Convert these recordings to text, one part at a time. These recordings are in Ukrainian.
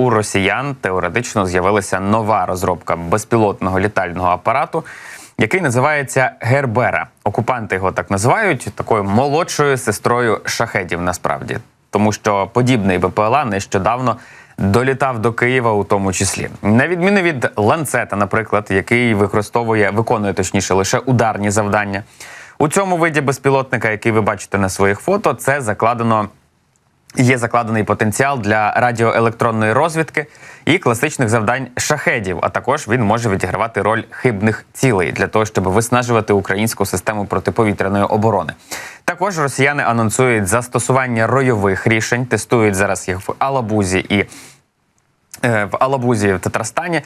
у росіян теоретично з'явилася нова розробка безпілотного літального апарату, який називається Гербера. Окупанти його так називають такою молодшою сестрою шахедів. Насправді, тому що подібний БПЛА нещодавно долітав до Києва, у тому числі, на відміну від ланцета, наприклад, який використовує, виконує точніше лише ударні завдання. У цьому виді безпілотника, який ви бачите на своїх фото, це закладено. Є закладений потенціал для радіоелектронної розвідки і класичних завдань шахедів. А також він може відігравати роль хибних цілей для того, щоб виснажувати українську систему протиповітряної оборони. Також росіяни анонсують застосування ройових рішень, тестують зараз їх в Алабузі і в Алабузі в Татарстані.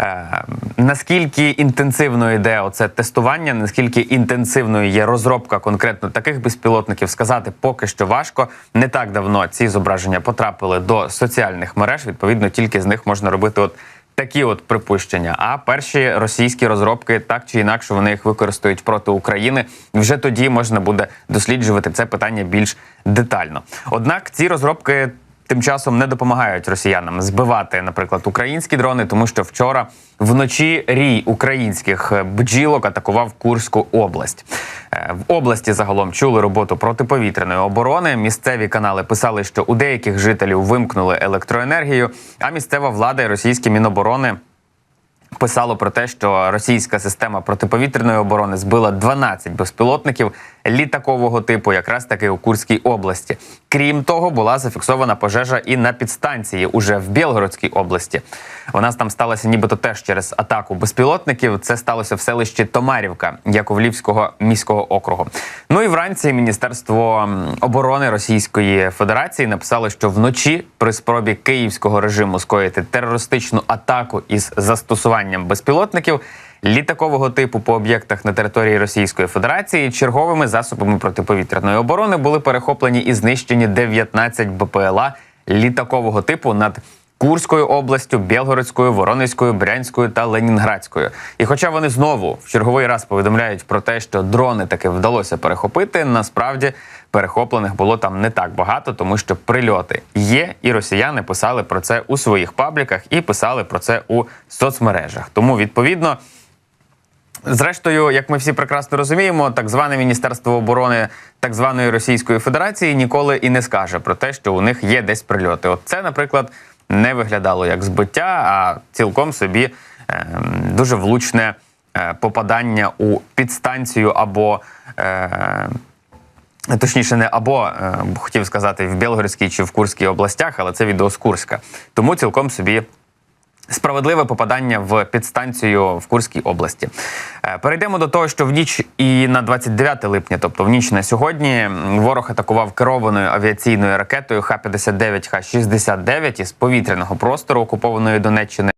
Е, Наскільки інтенсивною йде оце тестування, наскільки інтенсивною є розробка конкретно таких безпілотників, сказати поки що важко. Не так давно ці зображення потрапили до соціальних мереж. Відповідно, тільки з них можна робити от такі от припущення. А перші російські розробки так чи інакше вони їх використають проти України. Вже тоді можна буде досліджувати це питання більш детально. Однак ці розробки тим часом не допомагають росіянам збивати, наприклад, українські дрони, тому що вчора вночі рій українських е, бджілок атакував Курську область. Е, В області загалом чули роботу протиповітряної оборони. Місцеві канали писали, що у деяких жителів вимкнули електроенергію, а місцева влада і російські міноборони писало про те, що російська система протиповітряної оборони збила 12 безпілотників літакового типу, якраз таки у Курській області. Крім того, була зафіксована пожежа і на підстанції уже в Білгородській області. Вона там сталася нібито теж через атаку безпілотників. Це сталося в селищі Томарівка Яковлівського міського округу. Ну і вранці Міністерство оборони Російської Федерації написало, що вночі при спробі київського режиму скоїти терористичну атаку із застосуванням безпілотників. Літакового типу по об'єктах на території Російської Федерації черговими засобами протиповітряної оборони були перехоплені і знищені 19 БПЛА літакового типу над Курською областю, Білгородською, Воронезькою, Брянською та Ленінградською. І хоча вони знову в черговий раз повідомляють про те, що дрони таки вдалося перехопити, насправді перехоплених було там не так багато, тому що прильоти є, і росіяни писали про це у своїх пабліках і писали про це у соцмережах. Тому відповідно. Зрештою, як ми всі прекрасно розуміємо, так зване Міністерство оборони так званої Російської Федерації ніколи і не скаже про те, що у них є десь прильоти. От це, наприклад, не виглядало як збиття, а цілком собі е, дуже влучне е, попадання у підстанцію або. Е, Точніше, не або е, хотів сказати в Білгородській чи в Курській областях, але це відео з Курська. Тому цілком собі Справедливе попадання в підстанцію в Курській області. Е, Перейдемо до того, що в ніч і на 29 липня, тобто в ніч на сьогодні, ворог атакував керованою авіаційною ракетою Х-59, Х-69 із повітряного простору окупованої Донеччини.